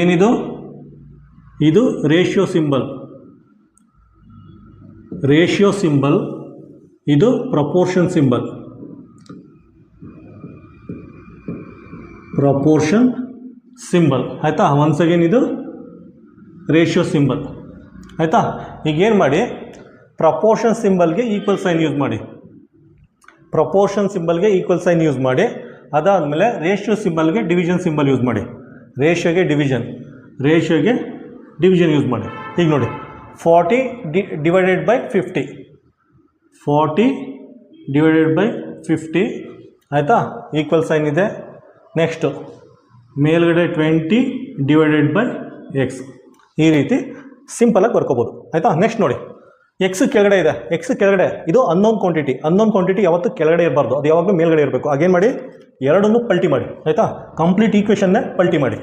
ಏನಿದು? ಇದು ratio symbol. Ratio symbol, ಇದು ಪ್ರಪೋರ್ಷನ್ ಸಿಂಬಲ್. Proportion symbol. ಆಯಿತಾ? ಒನ್ಸ್ ಅಗೇನ್ ಇದು ರೇಷಿಯೋ ಸಿಂಬಲ್. ಆಯಿತಾ? ಈಗ ಏನು ಮಾಡಿ? ಪ್ರಪೋರ್ಷನ್ ಸಿಂಬಲ್ಗೆ ಈಕ್ವಲ್ ಸೈನ್ ಯೂಸ್ ಮಾಡಿ. ಪ್ರಪೋರ್ಷನ್ ಸಿಂಬಲ್ಗೆ ಈಕ್ವಲ್ ಸೈನ್ ಯೂಸ್ ಮಾಡಿ. ಅದಾದಮೇಲೆ ರೇಷಿಯೋ ಸಿಂಬಲ್ಗೆ ಡಿವಿಷನ್ ಸಿಂಬಲ್ ಯೂಸ್ ಮಾಡಿ. ರೇಷಿಯೋಗೆ ಡಿವಿಷನ್ ರೇಷಿಯೋಗೆ ಡಿವಿಷನ್ ಯೂಸ್ ಮಾಡಿ. ಈಗ ನೋಡಿ forty D divided by fifty forty divided by fifty ಆಯಿತಾ? ಈಕ್ವಲ್ ಸೈನ್ ಇದೆ. ನೆಕ್ಸ್ಟು ಮೇಲ್ಗಡೆ ಟ್ವೆಂಟಿ ಡಿವೈಡೆಡ್ ಬೈ ಎಕ್ಸ್ ಈ ರೀತಿ ಸಿಂಪಲಾಗಿ ಬರ್ಕೋಬೋದು ಆಯಿತಾ? ನೆಕ್ಸ್ಟ್ ನೋಡಿ. ಎಕ್ಸ್ ಕೆಳಗಡೆ ಇದೆ. ಎಕ್ಸ್ ಕೆಳಗಡೆ. ಇದು ಅನ್ನೋನ್ ಕ್ವಾಂಟಿಟಿ ಅನ್ನೋನ್ ಕ್ವಾಂಟಿಟಿ ಯಾವತ್ತು ಕೆಳಗಡೆ ಇರಬಾರ್ದು. ಅದು ಯಾವಾಗಲೂ ಮೇಲ್ಗಡೆ ಇರಬೇಕು. ಆಗೇನು ಮಾಡಿ? ಎರಡನ್ನೂ ಪಲ್ಟಿ ಮಾಡಿ. ಆಯಿತಾ? ಕಂಪ್ಲೀಟ್ ಈಕ್ವೇಷನ್ನೇ ಪಲ್ಟಿ ಮಾಡಿ.